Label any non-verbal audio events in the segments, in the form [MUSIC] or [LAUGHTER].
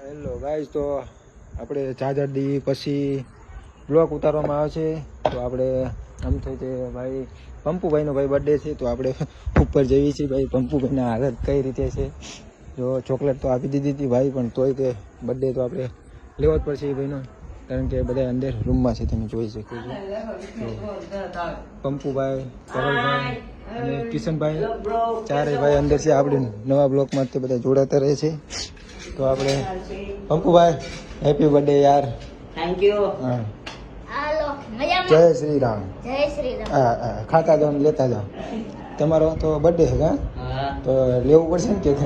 Hello guys તો આપણે charger દી પછી બ્લોક ઉતારવામાં આવે છે. તો આપણે આમ થયું ભાઈ પંપુભાઈનો ભાઈ બર્થડે છે તો આપણે ઉપર જઈએ છીએ ભાઈ પંપુભાઈના હાલત કઈ રીતે છે? જો ચોકલેટ તો આપી દીધી હતી ભાઈ પણ તોય તે બર્થડે તો આપણે લેવો જ પડશે એ ભાઈનો કારણ કે બધા અંદર રૂમમાં છે તમે જોઈ શકો છો. પંપુભાઈ ધવલભાઈ અને કિશનભાઈ ચારે ભાઈ અંદર છે આપણે નવા બ્લોકમાં તે બધા જોડાતા રહે છે. તો આપણે પંકુભાઈ હેપી બર્થડે યાર. થેન્ક યુ જય શ્રી રામ હા હા ખાતા જાઓ લેતા જાઓ. તમારો તો બર્થડે છે કા? તો લેવું પડશે ને કે [LAUGHS]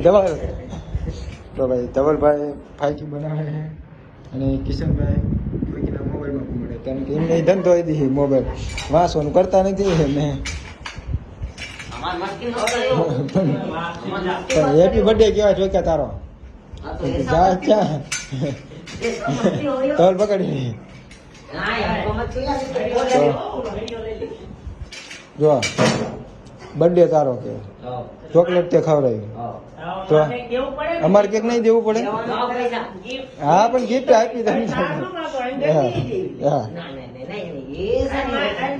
[LAUGHS] તો ભાઈ ધવલભાઈ ફાયકી બનાવે છે અને કિશનભાઈ ફાયકીના મોબાઈલમાં મળે કારણ કે એમને ધંધો દીધી મોબાઈલ. વાંચવાનું કરતા નથી ને હેપી બર્થડે કેવા જોક્યા તારો જા ચા તોલ પકડી જો બર્થડે તારો કે ચોકલેટ તે ખવડાવી તો અમારે કેક નહીં દેવું પડે હા પણ ગિફ્ટ આપી દઉં હા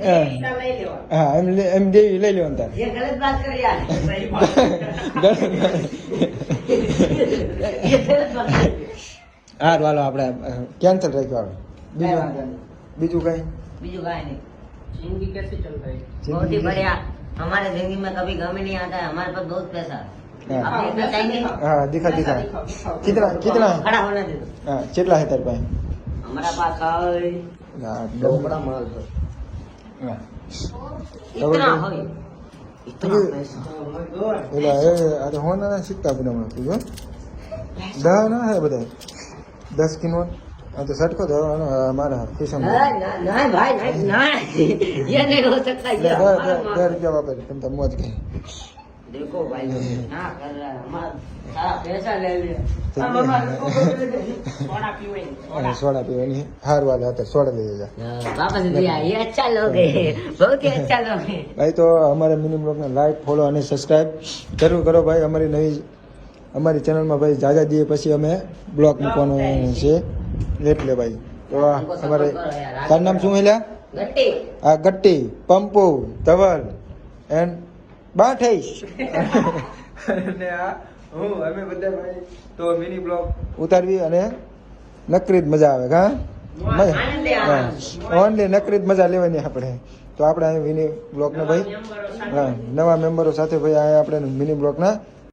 હા ના, ના, ના, નહીં, નહીં, ऐसा नहीं होता। હા એમ લે- એમ દેવી લઈ લેવાનું તારે ये गलत बात कर यार ये गलत बात कर હા વાલો આપણે કેન્સલ રાખ્યો આપણે બીજું બીજું કઈ બીજું કાંઈ નહીં जिंदगी कैसे चल रही है बहुत ही बढ़िया हमारे जिंदगी में कभी गम ही नहीं आता है हमारे पास बहुत पैसा है हाँ। आप देखना चाहेंगे હા દિખા દિખા કિતના કિતના खड़ा होने दे दो હા કેટલા છે તારી પાસે हमारा पास है હા બહુ બડા માલ છે હા इतना डबल है इतना ये- पैसा એલા એ આ તો હોના સિક્કા બધા મને તું જો દહ ના હે બધા દસ કિલો આ તો સટકો દો મારા કિશન ना ना ना भाई नहीं ना ये नहीं हो सकता ये દસ हमारा દસ माल- રૂપિયા વાપરે તમે તો મોજ ગઈ देखो भाई ना कर रहा है हमारा सारा पैसा ले लिया ठीक हम है। हमारे को बोल रहे थे। सोडा पीवे અને સોડા પીવાની હાર વાલે હતા સોડા લઈ જા हाँ, वापस दिया ये अच्छा लोग है बहुत ही अच्छा लोग है ભાઈ તો અમારા મિની બ્લોગને લાઈક ફોલો અને સબસ્ક્રાઈબ જરૂર કરો ભાઈ અમારી નવી અમારી ચેનલમાં ભાઈ જાજા દીએ પછી અમે બ્લોગ મૂકવાનું છે એટલે ભાઈ તો આ અમારે તારું નામ શું હેલ્યા गट्टी આ ગટ્ટી પંપુ ધવલ એન્ડ બાઠઈશ અને આ હું અમે બધા ભાઈ તો મિની બ્લોગ ઉતારવી અને નકરી જ મજા આવે હા. ઓનલી નકરી જ મજા લેવાની આપણે. તો આપણે અહીં મિની બ્લોગને ભાઈ હા નવા મેમ્બરો સાથે ભાઈ અહીંયા આપણે મિની બ્લોગના